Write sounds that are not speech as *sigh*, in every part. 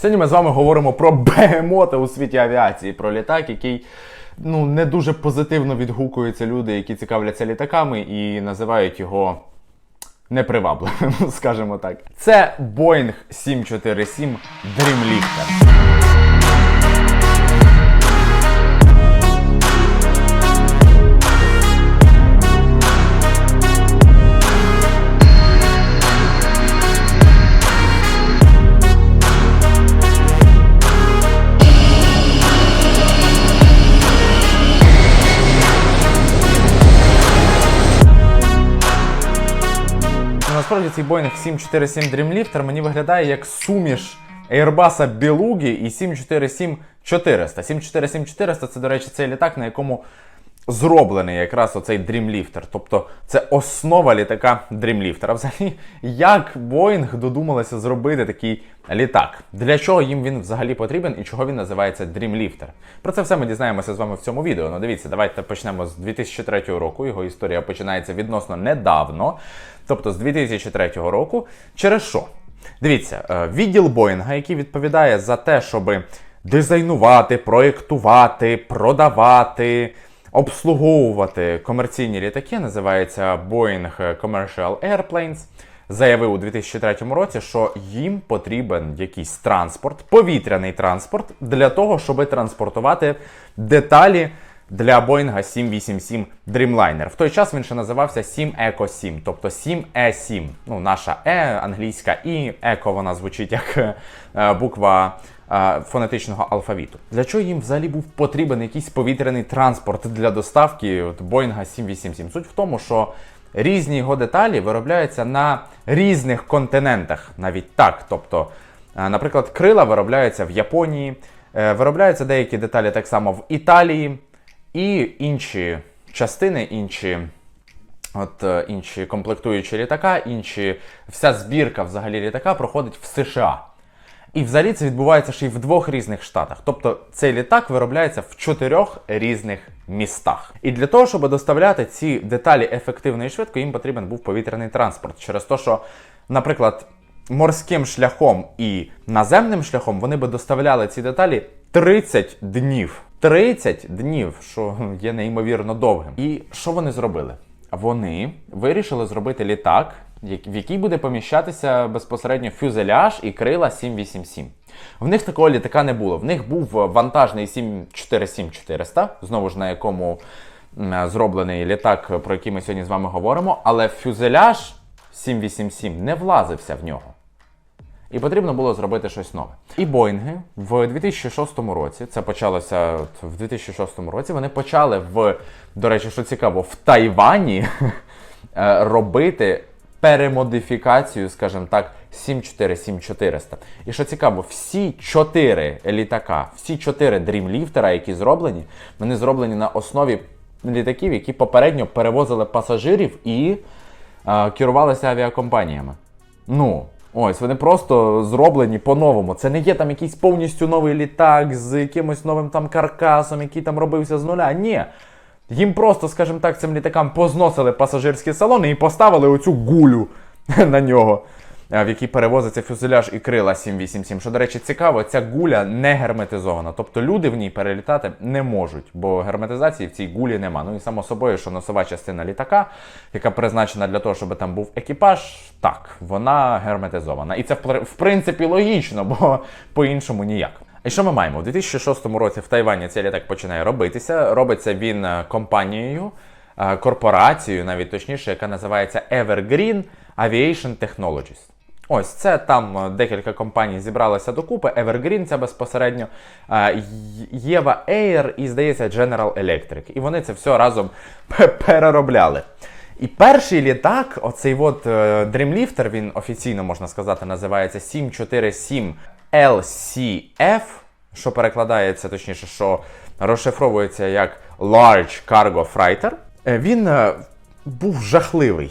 Сьогодні ми з вами говоримо про бегемота у світі авіації, про літак, який ну, не дуже позитивно відгукуються люди, які цікавляться літаками, і називають його непривабливим, *laughs* скажімо так. Це Boeing 747 Dreamlifter. Насправді цей Boeing 747 Dreamlifter мені виглядає як суміш Airbus Білугі і 747 400. 747 400 це, до речі, цей літак, на якому зроблений якраз оцей Dreamlifter. Тобто це основа літака Dreamlifter. А взагалі, як Boeing додумалося зробити такий літак? Для чого їм він взагалі потрібен і чого він називається Dreamlifter? Про це все ми дізнаємося з вами в цьому відео. Ну дивіться, давайте почнемо з 2003 року. Його історія починається відносно недавно. Тобто з 2003 року. Через що? Дивіться, е, відділ Боїнга, який відповідає за те, щоб дизайнувати, проєктувати, продавати, обслуговувати комерційні літаки, називається Boeing Commercial Airplanes, заявив у 2003 році, що їм потрібен якийсь транспорт, повітряний транспорт для того, щоб транспортувати деталі для Boeing 787 Dreamliner. В той час він ще називався 7 Eco 7, тобто 7 e 7 Ну, наша E, англійська І, Eco вона звучить як е, буква фонетичного алфавіту. Для чого їм взагалі був потрібен якийсь повітряний транспорт для доставки от, Boeing 787? Суть в тому, що різні його деталі виробляються на різних континентах, навіть так. Тобто, наприклад, крила виробляються в Японії, е, виробляються деякі деталі так само в Італії. І інші частини, інші, от, е, інші комплектуючі літака, інші, вся збірка взагалі літака проходить в США. І взагалі це відбувається ще й в двох різних штатах. Тобто цей літак виробляється в чотирьох різних містах. І для того, щоб доставляти ці деталі ефективно і швидко, їм потрібен був повітряний транспорт. Через те, що, наприклад, морським шляхом і наземним шляхом вони би доставляли ці деталі 30 днів. 30 днів, що є неймовірно довгим. І що вони зробили? Вони вирішили зробити літак, в який буде поміщатися безпосередньо фюзеляж і крила 787. В них такого літака не було. В них був вантажний 747-400, знову ж на якому зроблений літак, про який ми сьогодні з вами говоримо, але фюзеляж 787 не влазився в нього. І потрібно було зробити щось нове. І Боїнги в 2006 році, це почалося в 2006 році, вони почали в, до речі, що цікаво, в Тайвані *laughs* е, робити перемодифікацію, скажімо так, 747-400. І що цікаво, всі чотири літака, всі чотири дрімліфтера, які зроблені, вони зроблені на основі літаків, які попередньо перевозили пасажирів і е, керувалися авіакомпаніями. Ну, ось вони просто зроблені по-новому. Це не є там якийсь повністю новий літак з якимось новим там каркасом, який там робився з нуля. Ні. Їм просто, скажімо так, цим літакам позносили пасажирські салони і поставили оцю гулю *laughs* на нього, в якій перевозиться фюзеляж і крила 787. Що, до речі, цікаво, ця гуля не герметизована. Тобто люди в ній перелітати не можуть, бо герметизації в цій гулі нема. Ну і само собою, що носова частина літака, яка призначена для того, щоб там був екіпаж, так, вона герметизована. І це в принципі логічно, бо *laughs* по-іншому ніяк. І що ми маємо? У 2006 році в Тайвані цей літак починає робитися. Робиться він е, компанією, е, корпорацією, навіть точніше, яка називається Evergreen Aviation Technologies. Ось це там е, декілька компаній зібралися докупи. Evergreen це безпосередньо Єва Air і, здається, General Electric. І вони це все разом *laughs* переробляли. І перший літак, оцей от Dreamlifter, він офіційно можна сказати, називається 747 LCF, що перекладається, точніше, що розшифровується як Large Cargo Freighter. Е, Він е, був жахливий.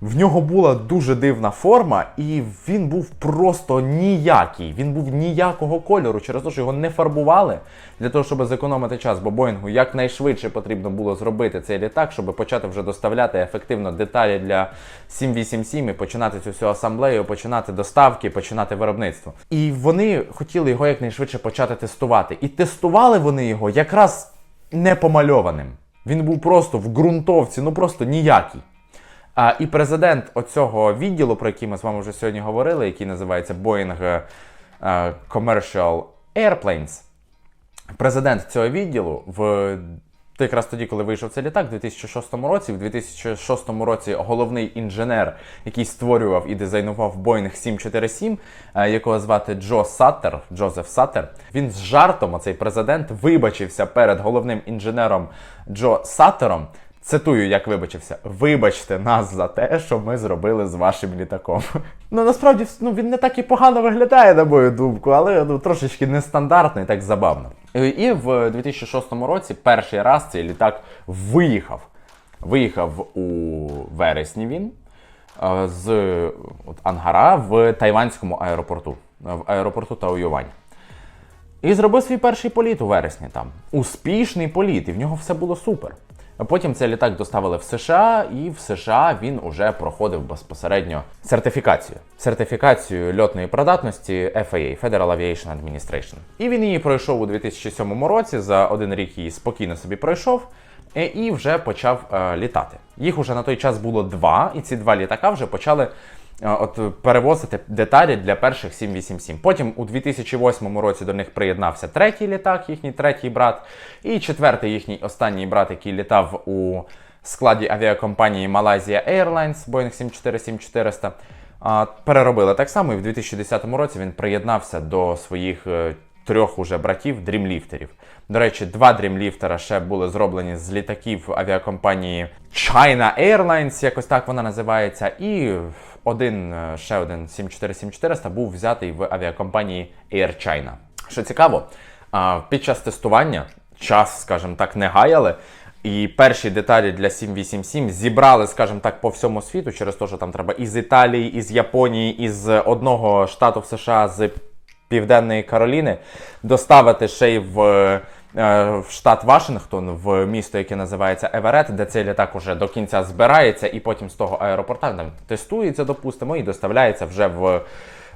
В нього була дуже дивна форма, і він був просто ніякий. Він був ніякого кольору, через те, що його не фарбували для того, щоб зекономити час. Бо Боїнгу якнайшвидше потрібно було зробити цей літак, щоб почати вже доставляти ефективно деталі для 787 і починати цю всю асамблею, починати доставки, починати виробництво. І вони хотіли його якнайшвидше почати тестувати. І тестували вони його якраз не помальованим. Він був просто в ґрунтовці, ну просто ніякий. А, і президент оцього відділу, про який ми з вами вже сьогодні говорили, який називається Boeing е, е, Commercial Airplanes, президент цього відділу в якраз тоді, коли вийшов цей літак, в 2006 році, в 2006 році головний інженер, який створював і дизайнував Boeing 747, е, якого звати Джо Саттер, Джозеф Саттер, він з жартом, оцей президент, вибачився перед головним інженером Джо Саттером. Цитую, як вибачився: вибачте нас за те, що ми зробили з вашим літаком. Ну насправді ну, він не так і погано виглядає, на мою думку, але ну, трошечки нестандартний, так забавно. І- І в 2006 році перший раз цей літак виїхав. Виїхав у вересні він е, з Ангара в тайванському аеропорту, в аеропорту Таоювань. І зробив свій перший політ у вересні там. Успішний політ, і в нього все було супер. Потім цей літак доставили в США, і в США він уже проходив безпосередньо сертифікацію. Сертифікацію льотної придатності FAA Federal Aviation Administration. І він її пройшов у 2007 році. За один рік її спокійно собі пройшов. е, І вже почав е, літати. Їх уже на той час було два, і ці два літака вже почали от перевозити деталі для перших 787. Потім у 2008 році до них приєднався третій літак, їхній третій брат, і четвертий їхній останній брат, який літав у складі авіакомпанії Malaysia Airlines Boeing 747-400. Переробили так само, і в 2010 році він приєднався до своїх е, трьох уже братів дрімліфтерів. До речі, два дрімліфтера ще були зроблені з літаків авіакомпанії China Airlines, якось так вона називається. І один е, ще один 747-400 був взятий в авіакомпанії Air China. Що цікаво, під час тестування час, скажімо так, не гаяли. І перші деталі для 787 зібрали, скажімо так, по всьому світу через те, що там треба із Італії, із Японії, із одного штату в США, з Південної Кароліни, доставити ще й в, е, в штат Вашингтон, в місто, яке називається Еверет, де цей літак уже до кінця збирається, і потім з того аеропорта там тестується, допустимо, і доставляється вже в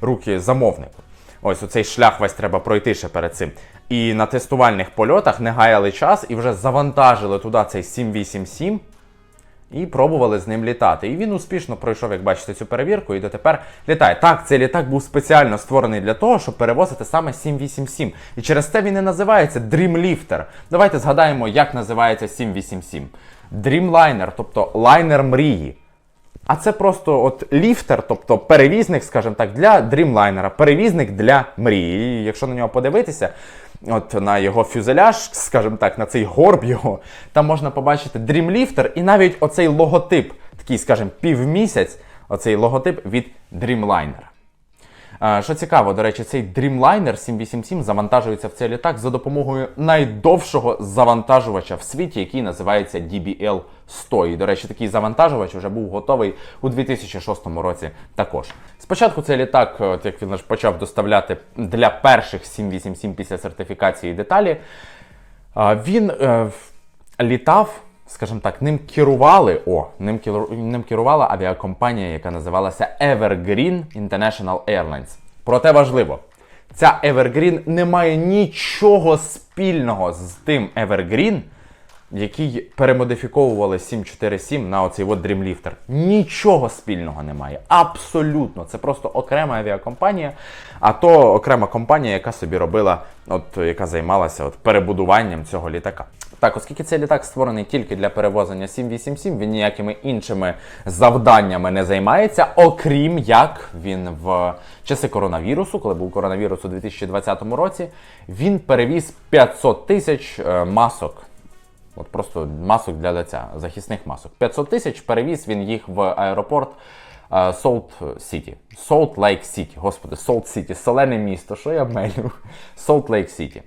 руки замовнику. Ось у цей шлях весь треба пройти ще перед цим. І на тестувальних польотах не гаяли час і вже завантажили туди цей 787 і пробували з ним літати. І він успішно пройшов, як бачите, цю перевірку і дотепер літає. Так, цей літак був спеціально створений для того, щоб перевозити саме 787. І через це він і називається Dreamlifter. Давайте згадаємо, як називається 787. Dreamliner, тобто лайнер мрії. А це просто от ліфтер, тобто перевізник, скажімо так, для дрімлайнера, перевізник для мрії. І якщо на нього подивитися, от на його фюзеляж, скажімо так, на цей горб його, там можна побачити дрімліфтер і навіть оцей логотип, такий, скажімо, півмісяць, оцей логотип від дрімлайнера. Що цікаво, до речі, цей Dreamliner 787 завантажується в цей літак за допомогою найдовшого завантажувача в світі, який називається DBL-100. І, до речі, такий завантажувач вже був готовий у 2006 році також. Спочатку цей літак, от як він почав доставляти для перших 787 після сертифікації деталі, Він е, літав, скажімо так, ним керували. О, ним, ним керувала авіакомпанія, яка називалася Evergreen International Airlines. Проте важливо, ця Evergreen не має нічого спільного з тим Evergreen, який перемодифіковували 747 на оцей от Dreamlifter. Нічого спільного немає. Абсолютно. Це просто окрема авіакомпанія, а то окрема компанія, яка собі робила, от яка займалася от перебудуванням цього літака. Так, оскільки цей літак створений тільки для перевозення 787, він ніякими іншими завданнями не займається, окрім як він в часи коронавірусу, коли був коронавірус у 2020 році, він перевіз 500 тисяч е, масок От просто масок для лиця, захисних масок. 500 тисяч перевіз він їх в аеропорт Солт Сіті. Солт Лейк Сіті. Господи, Солт Сіті, солене місто. Що я мелю? Солт Лейк Сіті.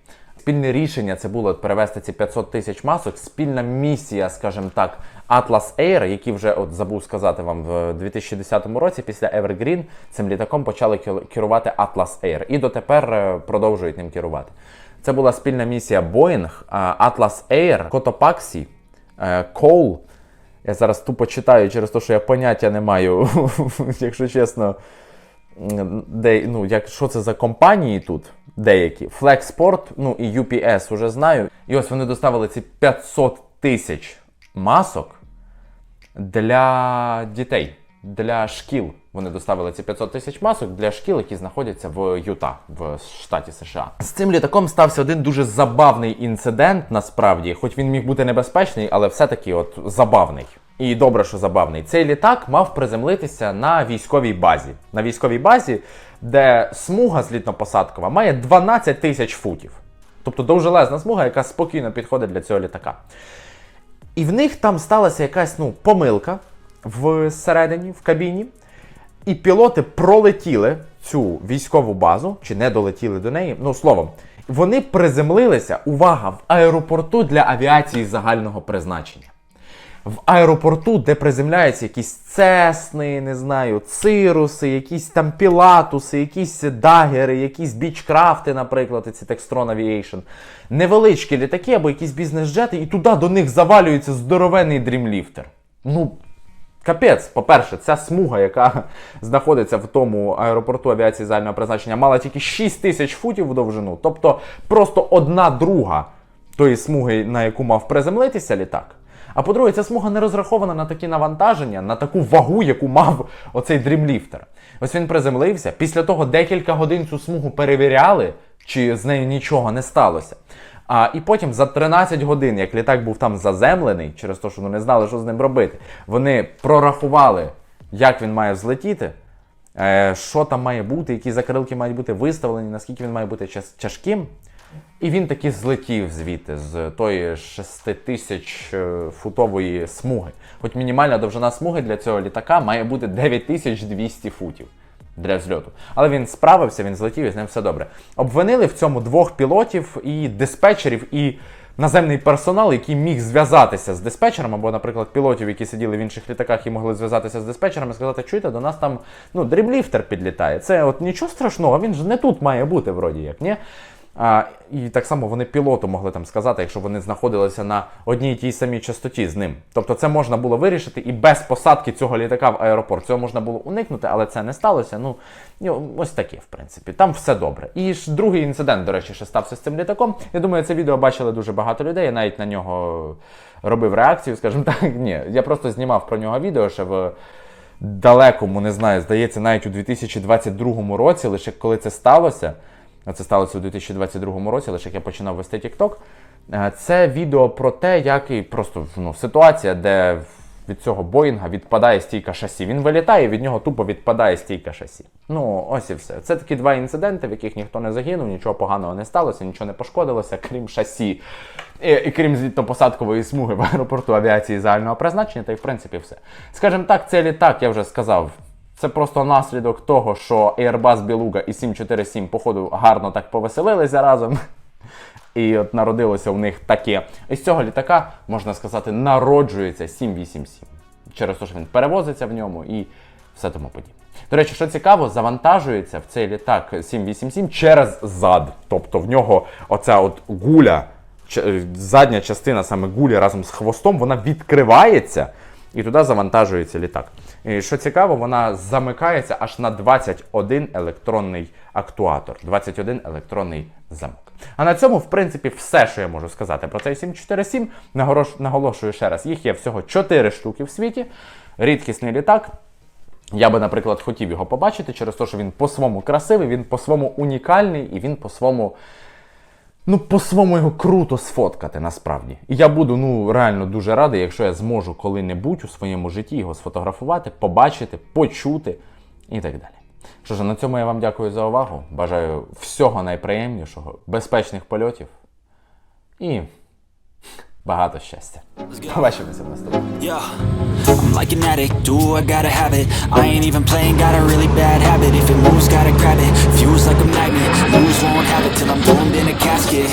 Спільне рішення це було перевести ці 500 тисяч масок. Спільна місія, скажімо так, Atlas Air, який вже от забув сказати вам в 2010 році, після Evergreen цим літаком почали керувати Atlas Air. І дотепер е, продовжують ним керувати. Це була спільна місія Boeing, Atlas Air, Cotopaxi, Cole. Я зараз тупо читаю через те, що я поняття не маю, *laughs* якщо чесно, де, ну, як, що це за компанії тут деякі. Flexport, ну і UPS вже знаю. І ось вони доставили ці 500 тисяч масок для дітей, для шкіл. Вони доставили ці 500 тисяч масок для шкіл, які знаходяться в Юта, в штаті США. З цим літаком стався один дуже забавний інцидент, насправді, хоч він міг бути небезпечний, але все-таки от забавний. І добре, що забавний. Цей літак мав приземлитися на військовій базі. На військовій базі, де смуга злітно-посадкова має 12 тисяч футів. Тобто довжелезна смуга, яка спокійно підходить для цього літака. І в них там сталася якась ну, помилка всередині, в кабіні. І пілоти пролетіли цю військову базу, чи не долетіли до неї. Ну, словом, вони приземлилися, увага, в аеропорту для авіації загального призначення в аеропорту, де приземляються якісь цесни, не знаю, цируси, якісь там пілатуси, якісь дагери, якісь бічкрафти, наприклад, ці Textron Aviation. Невеличкі літаки або якісь бізнес-джети, і туди до них завалюється здоровенний дрімліфтер. Ну, Капець, по-перше, ця смуга, яка *laughs* знаходиться в тому аеропорту авіації загального призначення, мала тільки 6 тисяч футів в довжину. Тобто просто одна друга тої смуги, на яку мав приземлитися літак. А по-друге, ця смуга не розрахована на такі навантаження, на таку вагу, яку мав оцей дрімліфтер. Ось він приземлився. Після того декілька годин цю смугу перевіряли, чи з нею нічого не сталося. А і потім за 13 годин, як літак був там заземлений, через те, що вони не знали, що з ним робити, вони прорахували, як він має злетіти, е, що там має бути, які закрилки мають бути виставлені, наскільки він має бути тяжким. І він таки злетів звідти з тої 6 тисяч е, футової смуги. Хоч мінімальна довжина смуги для цього літака має бути 9200 футів для взльоту. Але він справився, він злетів і з ним все добре. Обвинили в цьому двох пілотів і диспетчерів, і наземний персонал, який міг зв'язатися з диспетчером, або, наприклад, пілотів, які сиділи в інших літаках і могли зв'язатися з диспетчером і сказати, чуєте, до нас там ну, дрімліфтер підлітає. Це от нічого страшного, він ж не тут має бути, вроді як, ні? А, І так само вони пілоту могли там сказати, якщо вони знаходилися на одній тій самій частоті з ним. Тобто це можна було вирішити і без посадки цього літака в аеропорт. Цього можна було уникнути, але це не сталося. Ну, ось таке, в принципі. Там все добре. І ж другий інцидент, до речі, ще стався з цим літаком. Я думаю, це відео бачили дуже багато людей. Я навіть на нього робив реакцію, скажімо так. *laughs* Ні, я просто знімав про нього відео ще в. Далекому, не знаю, здається, навіть у 2022 році, лише коли це сталося. Це сталося у 2022 році, лише як я починав вести TikTok. Е, це відео про те, як і просто ну, ситуація, де від цього Боїнга відпадає стійка шасі. Він вилітає, від нього тупо відпадає стійка шасі. Ну, ось і все. Це такі два інциденти, в яких ніхто не загинув, нічого поганого не сталося, нічого не пошкодилося, крім шасі. І, і крім звітно-посадкової смуги в аеропорту авіації загального призначення, та й в принципі все. Скажімо так, цей літак, я вже сказав, це просто наслідок того, що Airbus Beluga і 747, походу, гарно так повеселилися разом. І от народилося у них таке. І з цього літака, можна сказати, народжується 787. Через те, що він перевозиться в ньому і все тому подібне. До речі, що цікаво, завантажується в цей літак 787 через зад. Тобто в нього оця от гуля, задня частина саме гулі разом з хвостом, вона відкривається і туди завантажується літак. І Що цікаво, вона замикається аж на 21 електронний актуатор, 21 електронний замок. А на цьому, в принципі, все, що я можу сказати про цей 747. Наголошую ще раз, їх є всього 4 штуки в світі. Рідкісний літак. Я би, наприклад, хотів його побачити через те, що він по-своєму красивий, він по-своєму унікальний і він по-своєму ну, по-своєму його круто сфоткати насправді. І я буду ну, реально дуже радий, якщо я зможу коли-небудь у своєму житті його сфотографувати, побачити, почути і так далі. Що ж, на цьому я вам дякую за увагу. Бажаю всього найприємнішого, безпечних польотів і багато щастя. Побачимося в наступному. I'm like an addict, do I gotta have it I ain't even playing, got a really bad habit If it moves, gotta grab it, fuse like a magnet Lose, won't have it till I'm doomed in a casket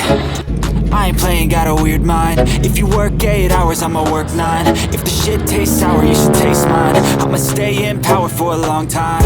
I ain't playing, got a weird mind. If you work eight hours, I'ma work nine. If the shit tastes sour, you should taste mine. I'ma stay in power for a long time.